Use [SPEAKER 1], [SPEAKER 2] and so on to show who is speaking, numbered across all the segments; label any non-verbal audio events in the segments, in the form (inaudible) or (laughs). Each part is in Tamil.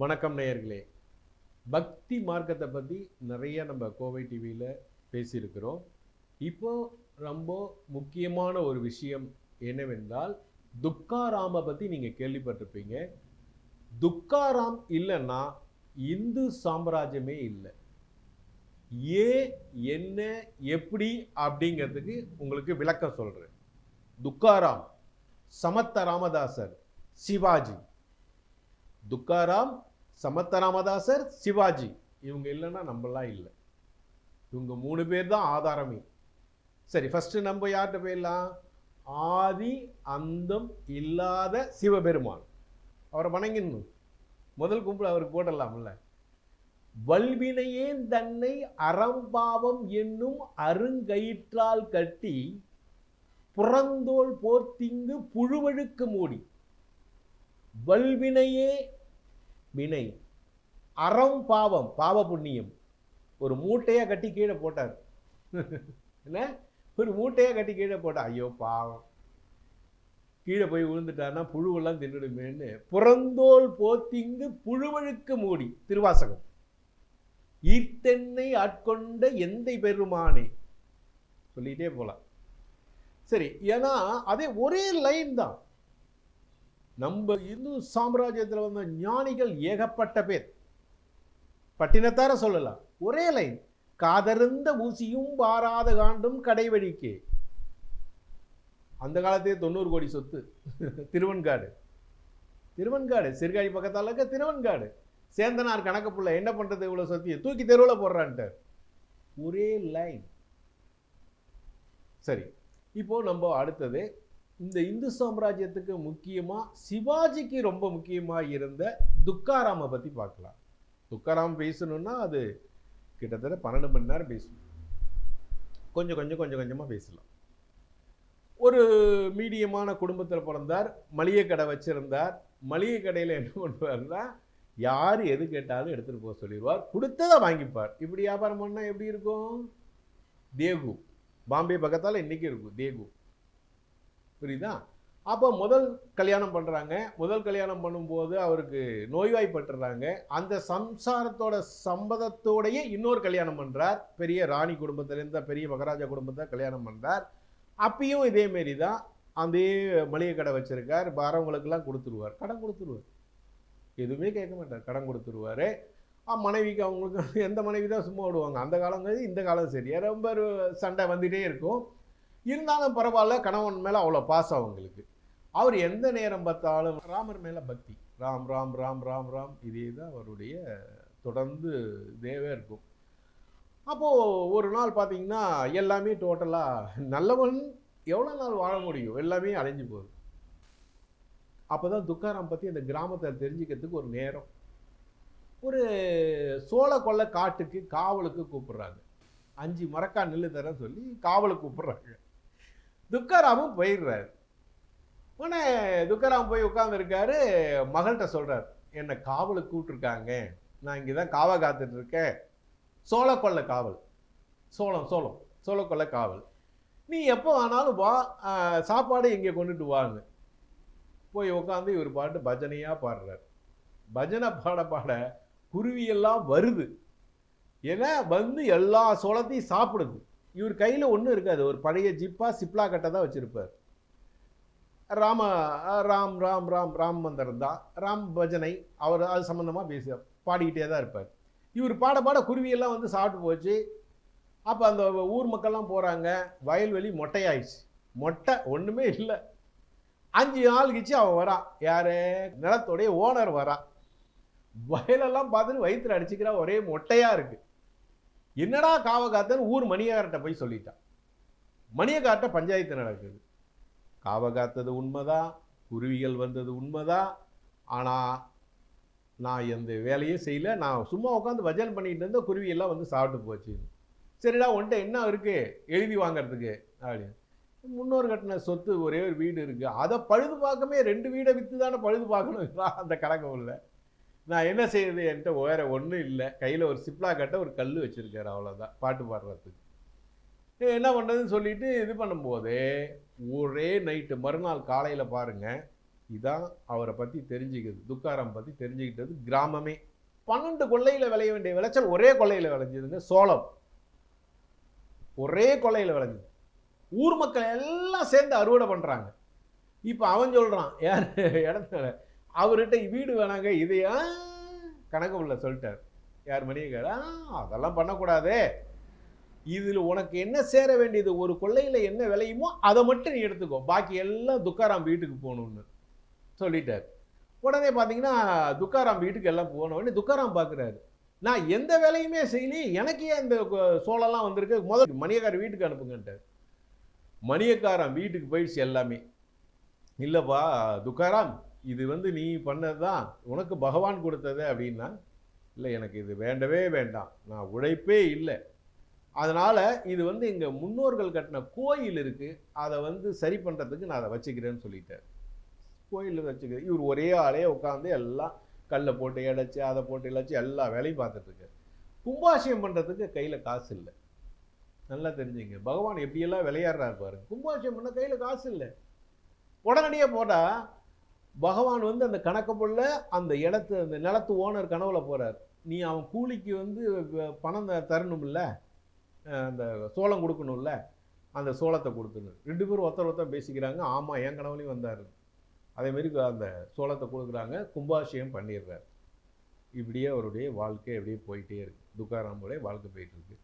[SPEAKER 1] வணக்கம் நேயர்களே பக்தி மார்க்கத்தை பற்றி நிறைய நம்ம கோவை டிவியில் பேசியிருக்கிறோம் இப்போ ரொம்ப முக்கியமான ஒரு விஷயம் என்னவென்றால் துக்காராம பற்றி நீங்கள் கேள்விப்பட்டிருப்பீங்க துக்காராம் இல்லைன்னா இந்து சாம்ராஜ்யமே இல்லை ஏன் என்ன எப்படி அப்படிங்கிறதுக்கு உங்களுக்கு விளக்கம் சொல்கிறேன் துக்காராம் சமத்த ராமதாசர் சிவாஜி துக்காராம் சமத்தராமதாசர் சிவாஜி இவங்க இல்லைன்னா நம்மளாம் இல்லை இவங்க மூணு பேர் தான் ஆதாரமே சரி ஃபஸ்ட்டு நம்ம யார்கிட்ட போயிடலாம் ஆதி அந்தம் இல்லாத சிவபெருமான் அவரை வணங்கிடணும் முதல் கும்பல் அவருக்கு போடலாம்ல வல்வினையே தன்னை அறம்பாவம் என்னும் அருங்கயிற்றால் கட்டி புறந்தோல் போர்த்திங்கு புழுவழுக்கு மூடி வல்வினையே வினை அறம் பாவம் பாவ புண்ணியம் ஒரு மூட்டையாக கட்டி கீழே போட்டார் (laughs) என்ன ஒரு மூட்டையாக கட்டி கீழே போட்டார் ஐயோ பாவம் கீழே போய் விழுந்துட்டார்னா புழுவெல்லாம் தின்னுடுமேன்னு புறந்தோல் போத்திங்கு புழுவழுக்கு மூடி திருவாசகம் ஈர்த்தென்னை ஆட்கொண்ட எந்தை பெருமானே சொல்லிகிட்டே போகலாம் சரி ஏன்னா அதே ஒரே லைன் தான் நம்ம இந்து சாம்ராஜ்யத்தில் வந்த ஞானிகள் ஏகப்பட்ட பேர் பட்டினத்தார சொல்லலாம் ஒரே லைன் காதருந்த ஊசியும் பாராத காண்டும் வழிக்கு அந்த காலத்தே தொண்ணூறு கோடி சொத்து திருவன்காடு திருவன்காடு சிறுகாழி பக்கத்தால் இருக்க திருவன்காடு சேந்தனார் கணக்கு பிள்ளை என்ன பண்ணுறது இவ்வளோ சொத்தியை தூக்கி தெருவில் போடுறான்ட்டு ஒரே லைன் சரி இப்போது நம்ம அடுத்தது இந்த இந்து சாம்ராஜ்யத்துக்கு முக்கியமாக சிவாஜிக்கு ரொம்ப முக்கியமாக இருந்த துக்காராமை பற்றி பார்க்கலாம் துக்காராம் பேசணுன்னா அது கிட்டத்தட்ட பன்னெண்டு மணி நேரம் பேசணும் கொஞ்சம் கொஞ்சம் கொஞ்சம் கொஞ்சமாக பேசலாம் ஒரு மீடியமான குடும்பத்தில் பிறந்தார் மளிகை கடை வச்சுருந்தார் மளிகை கடையில் என்ன பண்ணுவார்னா யார் எது கேட்டாலும் எடுத்துகிட்டு போக சொல்லிடுவார் கொடுத்ததை வாங்கிப்பார் இப்படி வியாபாரம் பண்ணால் எப்படி இருக்கும் தேகு பாம்பே பக்கத்தால் இன்றைக்கி இருக்கும் தேகு புரியுதா அப்போ முதல் கல்யாணம் பண்ணுறாங்க முதல் கல்யாணம் பண்ணும்போது அவருக்கு நோய்வாய்ப்பட்டுறாங்க அந்த சம்சாரத்தோட சம்பதத்தோடையே இன்னொரு கல்யாணம் பண்ணுறார் பெரிய ராணி குடும்பத்திலேருந்து பெரிய மகாராஜா குடும்பத்தை கல்யாணம் பண்ணுறார் அப்பயும் இதேமாரி தான் அதே மளிகை கடை வச்சுருக்கார் பாரவங்களுக்கெல்லாம் கொடுத்துருவார் கடன் கொடுத்துருவார் எதுவுமே கேட்க மாட்டார் கடன் கொடுத்துருவார் மனைவிக்கு அவங்களுக்கு எந்த மனைவி தான் சும்மா விடுவாங்க அந்த காலம் இந்த காலம் சரியாக ரொம்ப சண்டை வந்துகிட்டே இருக்கும் இருந்தாலும் பரவாயில்ல கணவன் மேலே அவ்வளோ பாசம் அவங்களுக்கு அவர் எந்த நேரம் பார்த்தாலும் ராமர் மேலே பக்தி ராம் ராம் ராம் ராம் ராம் இதே தான் அவருடைய தொடர்ந்து இதேவே இருக்கும் அப்போது ஒரு நாள் பார்த்தீங்கன்னா எல்லாமே டோட்டலாக நல்லவன் எவ்வளோ நாள் வாழ முடியும் எல்லாமே அழிஞ்சு போகுது அப்போ தான் துக்காராம் பற்றி அந்த கிராமத்தை தெரிஞ்சுக்கிறதுக்கு ஒரு நேரம் ஒரு சோழ கொள்ள காட்டுக்கு காவலுக்கு கூப்பிட்றாங்க அஞ்சு மரக்கா நெல்லு தரேன்னு சொல்லி காவலுக்கு கூப்பிட்றாங்க துக்காராமும் போயிடுறாரு உடனே துக்காராம் போய் உட்காந்துருக்காரு மகள்கிட்ட சொல்கிறார் என்னை காவலுக்கு கூப்பிட்ருக்காங்க நான் இங்கே தான் காவல் காத்துட்ருக்கேன் சோழ காவல் சோளம் சோளம் சோழ காவல் நீ எப்போ ஆனாலும் வா சாப்பாடு இங்கே கொண்டுட்டு வாங்க போய் உட்காந்து இவர் பாட்டு பஜனையாக பாடுறார் பஜனை பாட பாட குருவியெல்லாம் வருது ஏன்னா வந்து எல்லா சோளத்தையும் சாப்பிடுது இவர் கையில் ஒன்றும் இருக்காது ஒரு பழைய ஜிப்பாக சிப்லா கட்டை தான் வச்சுருப்பார் ராம ராம் ராம் ராம் ராம் மந்திரம் தான் ராம் பஜனை அவர் அது சம்மந்தமாக பேச பாடிக்கிட்டே தான் இருப்பார் இவர் பாட பாட குருவியெல்லாம் வந்து சாப்பிட்டு போச்சு அப்போ அந்த ஊர் மக்கள்லாம் போகிறாங்க வயல்வெளி மொட்டையாயிடுச்சு மொட்டை ஒன்றுமே இல்லை அஞ்சு நாள் கிச்சு அவன் வரான் யார் நிலத்துடைய ஓனர் வரான் வயலெல்லாம் பார்த்துட்டு வயிற்றுல அடிச்சிக்கிறா ஒரே மொட்டையாக இருக்குது என்னடா காவ காத்தன்னு ஊர் மணியகார்ட்ட போய் சொல்லிட்டான் மணியகார்ட்ட பஞ்சாயத்து நடக்குது காவ காத்தது உண்மைதான் குருவிகள் வந்தது உண்மைதான் ஆனால் நான் எந்த வேலையும் செய்யல நான் சும்மா உட்காந்து பஜன் பண்ணிகிட்டு இருந்த குருவியெல்லாம் வந்து சாப்பிட்டு போச்சு சரிடா உன்ட்ட என்ன இருக்குது எழுதி வாங்கிறதுக்கு அப்படின்னு முன்னோர் கட்டின சொத்து ஒரே ஒரு வீடு இருக்குது அதை பழுது பார்க்கமே ரெண்டு வீடை விற்று தானே பழுது பார்க்கணும் அந்த கணக்கு உள்ள நான் என்ன செய்யறது என்கிட்ட வேறு ஒன்றும் இல்லை கையில் ஒரு சிப்லா கட்ட ஒரு கல் வச்சுருக்காரு அவ்வளோதான் பாட்டு பாடுறதுக்கு என்ன பண்ணுறதுன்னு சொல்லிட்டு இது பண்ணும்போது ஒரே நைட்டு மறுநாள் காலையில் பாருங்கள் இதான் அவரை பற்றி தெரிஞ்சுக்கிறது துக்காரம் பற்றி தெரிஞ்சுக்கிட்டது கிராமமே பன்னெண்டு கொள்ளையில் விளைய வேண்டிய விளைச்சல் ஒரே கொள்ளையில் விளைஞ்சதுங்க சோளம் ஒரே கொள்ளையில் விளைஞ்சது ஊர் மக்கள் எல்லாம் சேர்ந்து அறுவடை பண்ணுறாங்க இப்போ அவன் சொல்கிறான் யார் இடத்துல அவர்கிட்ட வீடு வேணாங்க இதையா கணக்கு உள்ள சொல்லிட்டார் யார் மணியக்கார் அதெல்லாம் பண்ணக்கூடாது இதில் உனக்கு என்ன சேர வேண்டியது ஒரு கொள்ளையில் என்ன விளையுமோ அதை மட்டும் நீ எடுத்துக்கோ பாக்கி எல்லாம் துக்காராம் வீட்டுக்கு போகணும்னு சொல்லிட்டார் உடனே பார்த்தீங்கன்னா துக்காராம் வீட்டுக்கு எல்லாம் போன உடனே துக்காராம் பார்க்குறாரு நான் எந்த வேலையுமே செய்யலையே எனக்கே அந்த சோளம்லாம் வந்திருக்கு முதல் மணியக்காரன் வீட்டுக்கு அனுப்புங்கன்ட்டார் மணியக்காரன் வீட்டுக்கு போயிடுச்சு எல்லாமே இல்லைப்பா துக்காராம் இது வந்து நீ பண்ணது தான் உனக்கு பகவான் கொடுத்தது அப்படின்னா இல்லை எனக்கு இது வேண்டவே வேண்டாம் நான் உழைப்பே இல்லை அதனால் இது வந்து எங்கள் முன்னோர்கள் கட்டின கோயில் இருக்குது அதை வந்து சரி பண்ணுறதுக்கு நான் அதை வச்சுக்கிறேன்னு சொல்லிட்டேன் கோயிலில் வச்சுக்கிறேன் இவர் ஒரே ஆளே உட்காந்து எல்லாம் கல்லை போட்டு இடைச்சி அதை போட்டு இழைச்சி எல்லா வேலையும் பார்த்துட்ருக்கு கும்பாசியம் பண்ணுறதுக்கு கையில் காசு இல்லை நல்லா தெரிஞ்சுங்க பகவான் எப்படியெல்லாம் விளையாடுறாரு பாருங்க கும்பாசியம் பண்ண கையில் காசு இல்லை உடனடியாக போட்டால் பகவான் வந்து அந்த கணக்கை போல அந்த இடத்து அந்த நிலத்து ஓனர் கனவுல போகிறார் நீ அவன் கூலிக்கு வந்து பணம் தரணும்ல அந்த சோளம் கொடுக்கணும்ல அந்த சோளத்தை கொடுத்துரு ரெண்டு பேரும் ஒருத்தர் ஒருத்தர் பேசிக்கிறாங்க ஆமாம் என் கனவுலையும் வந்தார் அதேமாரி அந்த சோளத்தை கொடுக்குறாங்க கும்பாசியம் பண்ணிடுறார் இப்படியே அவருடைய வாழ்க்கை அப்படியே போயிட்டே இருக்குது துக்காராமுடைய வாழ்க்கை போயிட்டுருக்கு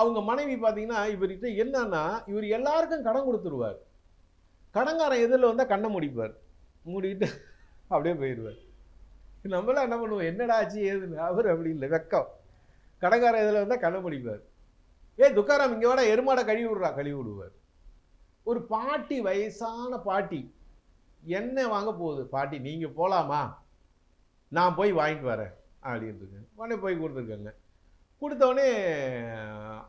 [SPEAKER 1] அவங்க மனைவி பார்த்தீங்கன்னா இவர்கிட்ட என்னன்னா இவர் எல்லாருக்கும் கடன் கொடுத்துருவார் கடங்காரன் எதிரில் வந்தால் கண்ணை முடிப்பார் மூடிக்கிட்டு அப்படியே போயிடுவார் நம்மளாம் என்ன பண்ணுவோம் என்னடா ஆச்சு ஏதுன்னு அவர் அப்படி இல்லை வெக்கம் கடங்கார இதில் வந்தால் கண்ணை முடிப்பார் ஏ துக்காராம் இங்கே வேணா எருமாடை கழுவி விடுறா கழுவி விடுவார் ஒரு பாட்டி வயசான பாட்டி என்ன வாங்க போகுது பாட்டி நீங்கள் போகலாமா நான் போய் வாங்கிட்டு வரேன் அப்படின்ட்டுருங்க உடனே போய் கொடுத்துருக்கேங்க கொடுத்தவொடனே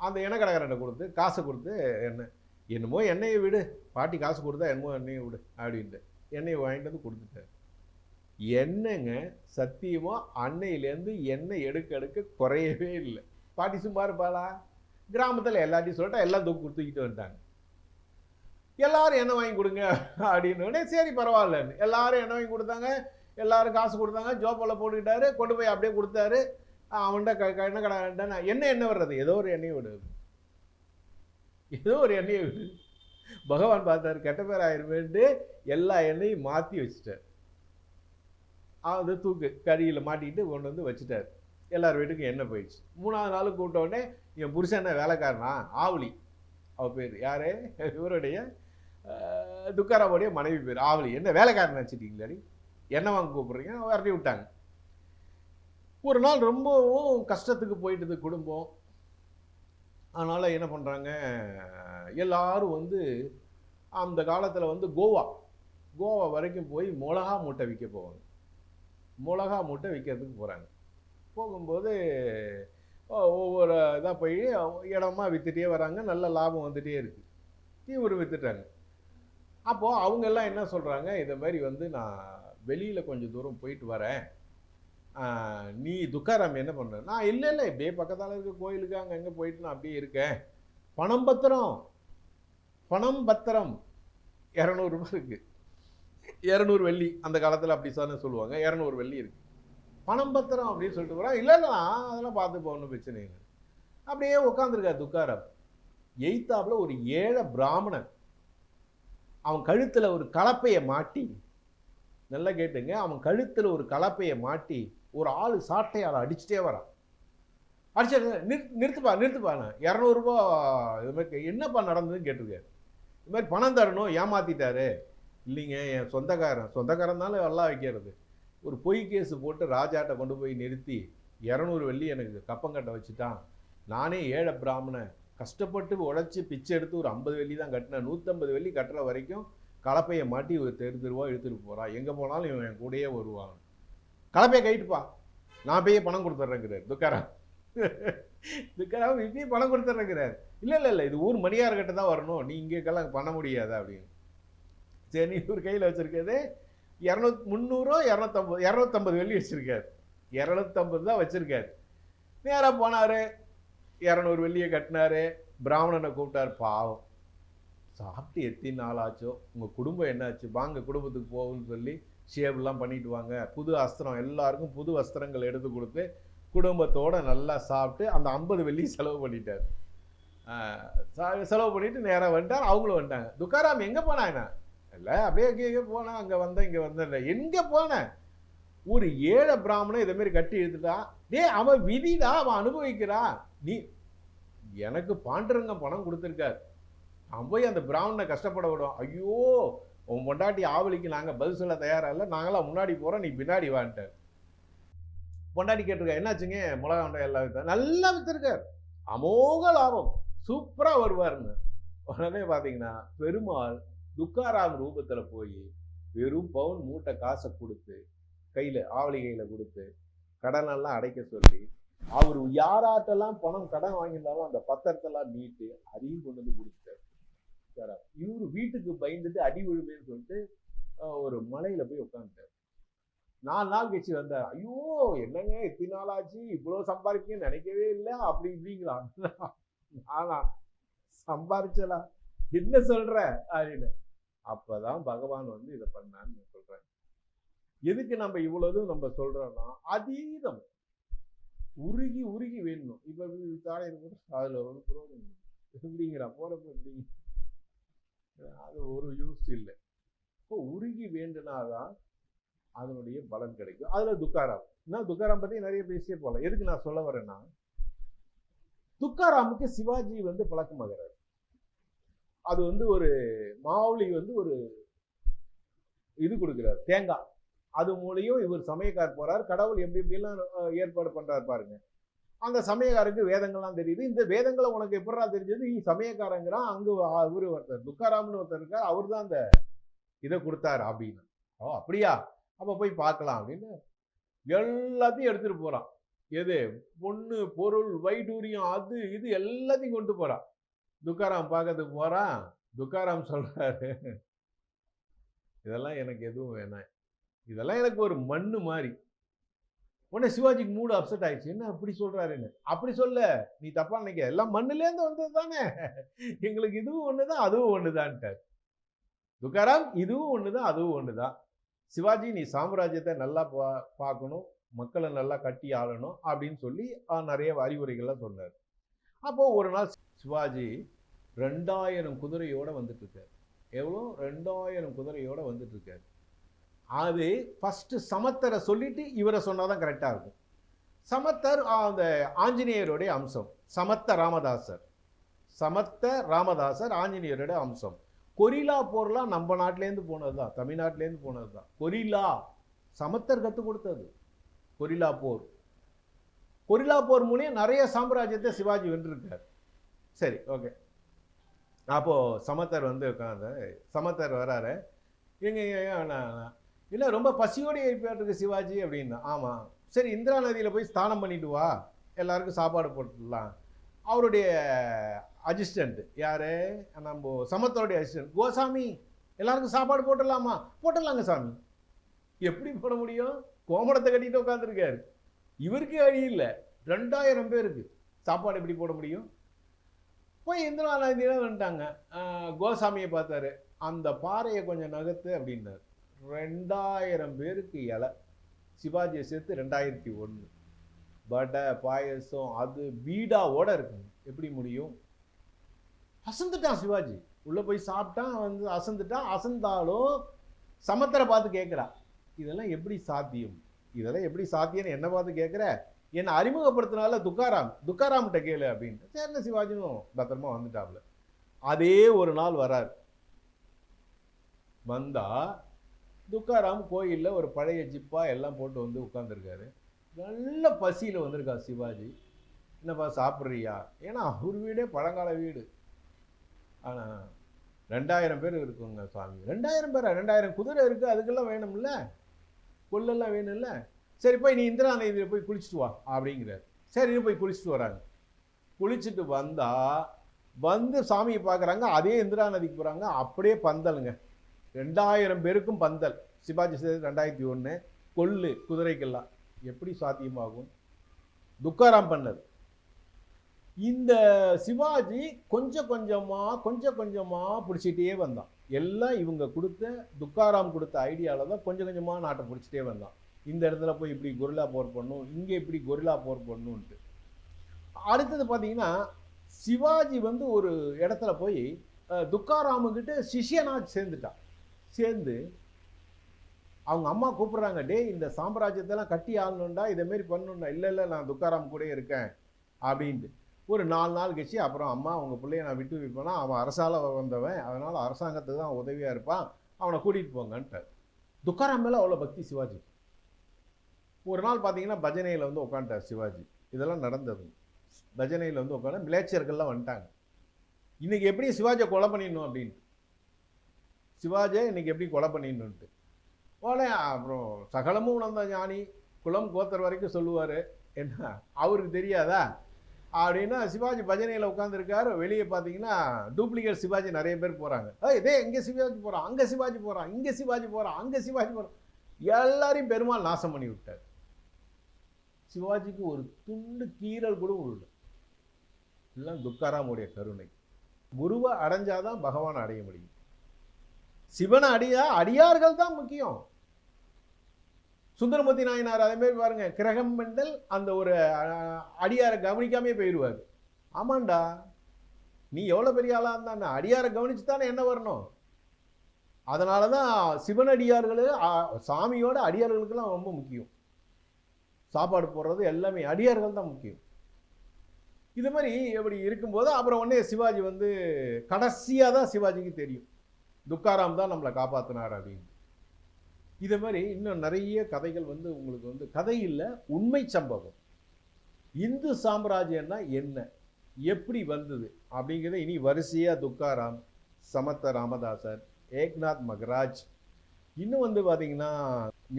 [SPEAKER 1] அந்த எண்ணெய் கடைக்காரன்ட்ட கொடுத்து காசை கொடுத்து எண்ணெய் என்னமோ எண்ணெயை விடு பாட்டி காசு கொடுத்தா என்னமோ எண்ணெயை விடு அப்படின்ட்டு எண்ணெயை வாங்கிட்டு வந்து கொடுத்துட்டார் எண்ணெய்ங்க சத்தியமாக அன்னையிலேருந்து எண்ணெய் எடுக்க எடுக்க குறையவே இல்லை பாட்டி சும்மா இருப்பாளா கிராமத்தில் எல்லாத்தையும் சொல்லிட்டா எல்லாம் தூக்கு கொடுத்துக்கிட்டு வந்துட்டாங்க எல்லாரும் எண்ணெய் வாங்கி கொடுங்க அப்படின்னு சரி பரவாயில்லன்னு எல்லாரும் என்ன வாங்கி கொடுத்தாங்க எல்லாரும் காசு கொடுத்தாங்க ஜோப்பில் போட்டுக்கிட்டாரு கொண்டு போய் அப்படியே கொடுத்தாரு அவன்கிட்ட க என்ன கடை என்ன எண்ணெய் என்ன வர்றது ஏதோ ஒரு எண்ணெய் விடுது ஏதோ ஒரு எண்ணெயை விடுது பகவான் பார்த்தாரு கெட்ட பேர் ஆயிருமேன்ட்டு எல்லா எண்ணெயும் மாற்றி வச்சுட்டார் அது தூக்கு கடியில் மாட்டிக்கிட்டு கொண்டு வந்து வச்சுட்டார் எல்லார் வீட்டுக்கும் எண்ணெய் போயிடுச்சு மூணாவது நாள் கூப்பிட்டோடனே என் புருஷன் என்ன வேலைக்காரனா ஆவலி அவ பேர் யார் இவருடைய துக்காராவுடைய மனைவி பேர் ஆவலி என்ன வேலைக்காரன் சரி என்ன வாங்க கூப்பிட்றீங்க விரட்டி விட்டாங்க ஒரு நாள் ரொம்பவும் கஷ்டத்துக்கு போயிட்டுது குடும்பம் அதனால் என்ன பண்ணுறாங்க எல்லாரும் வந்து அந்த காலத்தில் வந்து கோவா கோவா வரைக்கும் போய் மிளகா மூட்டை விற்க போவாங்க மிளகா மூட்டை விற்கிறதுக்கு போகிறாங்க போகும்போது ஒவ்வொரு இதாக போய் இடமா விற்றுட்டே வராங்க நல்ல லாபம் வந்துகிட்டே இருக்குது தீவிரம் விற்றுட்டாங்க அப்போது அவங்கெல்லாம் என்ன சொல்கிறாங்க இதை மாதிரி வந்து நான் வெளியில் கொஞ்சம் தூரம் போயிட்டு வரேன் நீ துக்காராம் என்ன பண்ணுற நான் இல்லை இல்லை இப்படியே பக்கத்தால் இருக்க கோயிலுக்கு அங்கே எங்கே போயிட்டு நான் அப்படியே இருக்கேன் பணம் பத்திரம் பணம் பத்திரம் இரநூறுபா இருக்குது இரநூறு வெள்ளி அந்த காலத்தில் அப்படி சார்னு சொல்லுவாங்க இரநூறு வெள்ளி இருக்குது பணம் பத்திரம் அப்படின்னு சொல்லிட்டு போகிறான் இல்லை இல்லை அதெல்லாம் பார்த்து போகணும் பிரச்சனை இல்லை அப்படியே உட்காந்துருக்கார் துக்காராம் எய்த்தாப்பில் ஒரு ஏழை பிராமணன் அவன் கழுத்தில் ஒரு கலப்பையை மாட்டி நல்லா கேட்டுங்க அவன் கழுத்தில் ஒரு கலப்பையை மாட்டி ஒரு ஆள் சாட்டை அடிச்சுட்டே வரான் அடிச்சு நிறு நிறுத்துப்பா நிறுத்துப்பா நான் இரநூறுபா இது மாதிரி என்னப்பா நடந்ததுன்னு கேட்டிருக்காரு இது மாதிரி பணம் தரணும் ஏமாத்திட்டாரு இல்லைங்க என் சொந்தக்காரன் சொந்தக்காரனால எல்லாம் வைக்கிறது ஒரு பொய் கேஸு போட்டு ராஜாட்ட கொண்டு போய் நிறுத்தி இரநூறு வெள்ளி எனக்கு கப்பங்கட்டை வச்சுட்டான் நானே ஏழை பிராமணன் கஷ்டப்பட்டு உழைச்சி பிச்சை எடுத்து ஒரு ஐம்பது வெள்ளி தான் கட்டினேன் நூற்றம்பது வெள்ளி கட்டுற வரைக்கும் கலப்பையை மாட்டி ஒரு தெரு தெருவாக இழுத்துட்டு போகிறான் எங்கே போனாலும் இவன் என் கூடயே வருவான் கலப்பையை கைட்டுப்பா நான் போய் பணம் கொடுத்துட்றேங்கிறார் துக்காராம் துக்காராம் இப்பயே பணம் கொடுத்துட்றேங்கிறார் இல்லை இல்லை இல்லை இது ஊர் மணியார்கிட்ட தான் வரணும் நீ இங்கேக்கெல்லாம் பண்ண முடியாதா அப்படின்னு சரி நீ ஒரு கையில் வச்சுருக்கிறது இரநூத் முந்நூறோ இரநூத்தம்பது இரநூத்தம்பது வெள்ளி வச்சுருக்காரு இரநூத்தம்பது தான் வச்சுருக்காரு நேராக போனார் இரநூறு வெள்ளியை கட்டினார் பிராமணனை கூப்பிட்டார் பாவம் சாப்பிட்டு எத்தனை நாள் ஆச்சோ உங்கள் குடும்பம் என்னாச்சு வாங்க குடும்பத்துக்கு போகும்னு சொல்லி ஷேவ்லாம் பண்ணிட்டு வாங்க புது அஸ்திரம் எல்லாருக்கும் புது வஸ்திரங்கள் எடுத்து கொடுத்து குடும்பத்தோடு நல்லா சாப்பிட்டு அந்த ஐம்பது வெள்ளி செலவு பண்ணிட்டார் செலவு பண்ணிவிட்டு நேராக வந்துட்டார் அவங்களும் வந்துட்டாங்க துக்காராம் எங்கே போனாங்கண்ணா இல்லை அப்படியே அங்கே எங்கே போனேன் அங்கே வந்தேன் இங்கே வந்தேன் எங்கே போனேன் ஒரு ஏழை பிராமணன் இதேமாரி கட்டி எழுத்துட்டான் டே அவன் விதிடா அவன் அனுபவிக்கிறான் நீ எனக்கு பாண்டரங்கம் பணம் கொடுத்துருக்கார் அவன் போய் அந்த பிராமணனை கஷ்டப்பட விடும் ஐயோ உன் பொண்டாட்டி ஆவலிக்கு நாங்கள் பதில் சொல்ல தயாராக இல்லை நாங்களாம் முன்னாடி போகிறோம் நீ பின்னாடி வான்ட்டார் பொண்டாட்டி கேட்டிருக்கா என்னாச்சுங்க மிளகா வண்டை எல்லாம் வித்தா நல்லா வித்திருக்கார் அமோக லாபம் சூப்பராக வருவாருங்க உடனே பார்த்தீங்கன்னா பெருமாள் துக்காராம் ரூபத்தில் போய் வெறும் பவுன் மூட்டை காசை கொடுத்து கையில் ஆவலி கையில் கொடுத்து கடனெல்லாம் அடைக்க சொல்லி அவர் யாராட்டெல்லாம் பணம் கடன் வாங்கியிருந்தாலும் அந்த பத்திரத்தெல்லாம் நீட்டு அதையும் கொண்டு வந்து கொடுத்துட்டார் உட்காரா இவரு வீட்டுக்கு பயந்துட்டு அடி விழுமேன்னு சொல்லிட்டு ஒரு மலையில போய் உட்காந்துட்டார் நாலு நாள் கழிச்சு வந்தார் ஐயோ என்னங்க இத்தனை நாள் ஆச்சு இவ்வளவு சம்பாதிக்கீங்கன்னு நினைக்கவே இல்லை அப்படி இப்படிங்களா ஆனா சம்பாரிச்சலா என்ன சொல்ற அப்படின்னு அப்பதான் பகவான் வந்து இதை பண்ணான்னு சொல்றேன் எதுக்கு நம்ம இவ்வளவு நம்ம சொல்றோம்னா அதீதம் உருகி உருகி வேணும் இப்ப தானே இருக்கும் அதில் ஒரு புரோஜனம் எப்படிங்கிறா போகிறப்ப எப்படிங்க அது ஒரு யூஸ் இல்லை இப்போ உருகி வேண்டுனாதான் அதனுடைய பலன் கிடைக்கும் அதில் துக்காராம் நான் துக்காராம் பற்றி நிறைய பேசியே போகல எதுக்கு நான் சொல்ல வரேன்னா துக்காராமுக்கு சிவாஜி வந்து பழக்கமாகிறார் அது வந்து ஒரு மாவுளி வந்து ஒரு இது கொடுக்குறாரு தேங்காய் அது மூலியம் இவர் சமயக்கார் போறார் கடவுள் எப்படி எப்படிலாம் ஏற்பாடு பண்றாரு பாருங்க அந்த சமயக்காரருக்கு வேதங்கள்லாம் தெரியுது இந்த வேதங்களை உனக்கு எப்படா தெரிஞ்சது நீ சமயக்காரங்கிறான் அங்கே அவர் ஒருத்தர் துக்காராம்னு ஒருத்தர் இருக்கார் அவர் தான் அந்த இதை கொடுத்தாரு அப்படின்னு ஓ அப்படியா அப்போ போய் பார்க்கலாம் அப்படின்னு எல்லாத்தையும் எடுத்துகிட்டு போகிறான் எது பொண்ணு பொருள் வைடூரியம் அது இது எல்லாத்தையும் கொண்டு போகிறான் துக்காராம் பார்க்கறதுக்கு போகிறான் துக்காராம் சொல்கிறாரு இதெல்லாம் எனக்கு எதுவும் வேணாம் இதெல்லாம் எனக்கு ஒரு மண்ணு மாதிரி உடனே சிவாஜிக்கு மூடு அப்செட் ஆயிடுச்சு என்ன அப்படி சொல்கிறாருன்னு அப்படி சொல்ல நீ தப்பா நினைக்க எல்லாம் மண்ணுலேருந்து வந்தது தானே எங்களுக்கு இதுவும் ஒன்று தான் அதுவும் ஒன்று தான்ட்டார் துக்காராம் இதுவும் ஒன்று தான் அதுவும் ஒன்று தான் சிவாஜி நீ சாம்ராஜ்யத்தை நல்லா பா பார்க்கணும் மக்களை நல்லா கட்டி ஆளணும் அப்படின்னு சொல்லி நிறைய அறிவுரைகள்லாம் சொன்னார் அப்போது ஒரு நாள் சிவாஜி ரெண்டாயிரம் குதிரையோடு வந்துட்டுருக்கார் எவ்வளோ ரெண்டாயிரம் குதிரையோடு வந்துட்டுருக்கார் அது ஃபஸ்ட்டு சமத்தரை சொல்லிவிட்டு இவரை சொன்னால் தான் கரெக்டாக இருக்கும் சமத்தர் அந்த ஆஞ்சநேயருடைய அம்சம் சமத்த ராமதாசர் சமத்த ராமதாசர் ஆஞ்சநேயருடைய அம்சம் கொரிலா போர்லாம் நம்ம நாட்டிலேருந்து போனது தான் தமிழ்நாட்டிலேருந்து போனது தான் கொரிலா சமத்தர் கற்றுக் கொடுத்தது கொரிலா போர் கொரிலா போர் மூலியம் நிறைய சாம்ராஜ்யத்தை சிவாஜி வென்றிருக்கார் சரி ஓகே அப்போது சமத்தர் வந்து உட்காந்து சமத்தர் வராரு எங்க இல்லை ரொம்ப பசியோடு இருப்பாட்டு சிவாஜி அப்படின்னா ஆமாம் சரி இந்திரா நதியில் போய் ஸ்தானம் பண்ணிட்டு வா எல்லாருக்கும் சாப்பாடு போட்டுடலாம் அவருடைய அசிஸ்டண்ட் யார் நம்ம சமத்தருடைய அசிஸ்டண்ட் கோசாமி எல்லாருக்கும் சாப்பாடு போட்டுடலாமா போட்டுடலாங்க சாமி எப்படி போட முடியும் கோமடத்தை கட்டிட்டு உட்காந்துருக்காரு இவருக்கு அழி இல்லை ரெண்டாயிரம் பேருக்கு சாப்பாடு எப்படி போட முடியும் போய் இந்திரா நதியில் வந்துட்டாங்க கோசாமியை பார்த்தாரு அந்த பாறையை கொஞ்சம் நகர்த்து அப்படின்னாரு ரெண்டாயிரம் பேருக்கு இலை சிவாஜியை சேர்த்து ரெண்டாயிரத்தி ஒன்று வடை பாயசம் அது பீடாவோட இருக்குங்க எப்படி முடியும் அசந்துட்டான் சிவாஜி உள்ளே போய் சாப்பிட்டான் வந்து அசந்துட்டான் அசந்தாலும் சமத்தரை பார்த்து கேட்குறா இதெல்லாம் எப்படி சாத்தியம் இதெல்லாம் எப்படி சாத்தியம்னு என்ன பார்த்து கேட்குற என்னை அறிமுகப்படுத்தினால துக்காராம் துக்காராம்கிட்ட கேளு அப்படின்னு சரிண்ண சிவாஜினும் பத்திரமா வந்துட்டாப்ல அதே ஒரு நாள் வராரு வந்தால் துக்காராம் கோயிலில் ஒரு பழைய ஜிப்பாக எல்லாம் போட்டு வந்து உட்காந்துருக்காரு நல்ல பசியில் வந்திருக்கா சிவாஜி என்னப்பா சாப்பிட்றியா ஏன்னா அவர் வீடே பழங்கால வீடு ஆனால் ரெண்டாயிரம் பேர் இருக்குங்க சுவாமி ரெண்டாயிரம் பேரா ரெண்டாயிரம் குதிரை இருக்குது அதுக்கெல்லாம் வேணும்ல கொல்லெல்லாம் வேணும்ல சரி போய் நீ இந்திரா நதியில் போய் குளிச்சுட்டு வா அப்படிங்கிறார் சரி போய் குளிச்சுட்டு வராங்க குளிச்சுட்டு வந்தால் வந்து சாமியை பார்க்குறாங்க அதே இந்திரா நதிக்கு போகிறாங்க அப்படியே பந்தலுங்க ரெண்டாயிரம் பேருக்கும் பந்தல் சிவாஜி சேது ரெண்டாயிரத்தி ஒன்று கொள்ளு குதிரைக்கெல்லாம் எப்படி சாத்தியமாகும் துக்காராம் பண்ணது இந்த சிவாஜி கொஞ்சம் கொஞ்சமாக கொஞ்சம் கொஞ்சமாக பிடிச்சிட்டே வந்தான் எல்லாம் இவங்க கொடுத்த துக்காராம் கொடுத்த ஐடியாவில் தான் கொஞ்சம் கொஞ்சமாக நாட்டை பிடிச்சிட்டே வந்தான் இந்த இடத்துல போய் இப்படி கொரில்லா போர் பண்ணும் இங்கே இப்படி கொரில்லா போர் பண்ணுன்ட்டு அடுத்தது பார்த்தீங்கன்னா சிவாஜி வந்து ஒரு இடத்துல போய் துக்காராமுக்கிட்ட சிஷியனாக சேர்ந்துட்டான் சேர்ந்து அவங்க அம்மா கூப்பிட்றாங்க டே இந்த சாம்ராஜ்யத்தெல்லாம் கட்டி இதை மாரி பண்ணணுண்டா இல்லை இல்லை நான் துக்காராம் கூட இருக்கேன் அப்படின்ட்டு ஒரு நாலு நாள் கழிச்சு அப்புறம் அம்மா அவங்க பிள்ளைய நான் விட்டு வைப்பேனா அவன் அரசால் வந்தவன் அதனால் அரசாங்கத்துக்கு தான் உதவியாக இருப்பான் அவனை கூட்டிகிட்டு போங்கன்ட்டார் துக்காராம் மேலே அவ்வளோ பக்தி சிவாஜி ஒரு நாள் பார்த்தீங்கன்னா பஜனையில் வந்து உட்காந்துட்டார் சிவாஜி இதெல்லாம் நடந்தது பஜனையில் வந்து உட்காந்து மிளேச்சர்கள்லாம் வந்துட்டாங்க இன்றைக்கி எப்படி சிவாஜியை கொலை பண்ணிடணும் அப்படின்ட்டு சிவாஜே இன்றைக்கி எப்படி கொலை பண்ணின்னு உடனே அப்புறம் சகலமும் உணர்ந்த ஞானி குலம் கோத்தர் வரைக்கும் சொல்லுவார் என்ன அவருக்கு தெரியாதா அப்படின்னா சிவாஜி பஜனையில் உட்காந்துருக்காரு வெளியே பார்த்தீங்கன்னா டூப்ளிகேட் சிவாஜி நிறைய பேர் போகிறாங்க இதே எங்கே சிவாஜி போகிறான் அங்கே சிவாஜி போகிறான் இங்கே சிவாஜி போகிறான் அங்கே சிவாஜி போகிறான் எல்லாரையும் பெருமாள் நாசம் பண்ணி விட்டார் சிவாஜிக்கு ஒரு துண்டு கீரல் கூட உள்ள எல்லாம் துக்காராமுடைய கருணை குருவை அடைஞ்சாதான் பகவான் அடைய முடியும் சிவன் அடியா அடியார்கள் தான் முக்கியம் சுந்தரமூர்த்தி நாயனார் அதே மாதிரி பாருங்க கிரகம் மண்டல் அந்த ஒரு அடியாரை கவனிக்காமே போயிடுவார் ஆமாண்டா நீ எவ்வளோ பெரிய ஆளாக இருந்தா அடியாரை கவனிச்சு தானே என்ன வரணும் அதனால தான் சிவனடியார்கள் சாமியோட அடியார்களுக்கெல்லாம் ரொம்ப முக்கியம் சாப்பாடு போடுறது எல்லாமே அடியார்கள் தான் முக்கியம் இது மாதிரி இப்படி இருக்கும்போது அப்புறம் உடனே சிவாஜி வந்து கடைசியாக தான் சிவாஜிக்கு தெரியும் துக்காராம் தான் நம்மளை காப்பாற்றினார் அப்படின்னு இதே மாதிரி இன்னும் நிறைய கதைகள் வந்து உங்களுக்கு வந்து கதை இல்லை உண்மை சம்பவம் இந்து சாம்ராஜ்யம்னா என்ன எப்படி வந்தது அப்படிங்கிறத இனி வரிசையாக துக்காராம் சமத்த ராமதாசர் ஏக்நாத் மகராஜ் இன்னும் வந்து பார்த்திங்கன்னா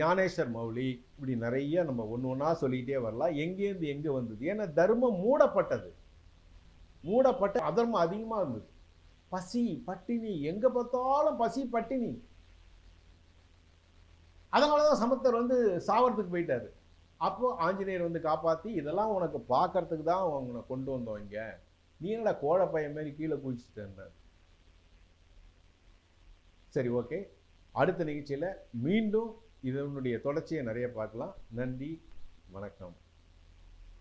[SPEAKER 1] ஞானேஸ்வர் மௌலி இப்படி நிறைய நம்ம ஒன்று ஒன்றா சொல்லிகிட்டே வரலாம் எங்கேருந்து எங்கே வந்தது ஏன்னா தர்மம் மூடப்பட்டது மூடப்பட்ட அதர்மம் அதிகமாக இருந்தது பசி பட்டினி எங்கே பார்த்தாலும் பசி பட்டினி அதனால தான் சமத்தர் வந்து சாவரத்துக்கு போயிட்டார் அப்போது ஆஞ்சநேயர் வந்து காப்பாற்றி இதெல்லாம் உனக்கு பார்க்கறதுக்கு தான் உங்களை கொண்டு வந்தோம் இங்கே நீ என்னடா கோழை பையன் மாரி கீழே குளிச்சுட்டு சரி ஓகே அடுத்த நிகழ்ச்சியில் மீண்டும் இதனுடைய தொடர்ச்சியை நிறைய பார்க்கலாம் நன்றி வணக்கம்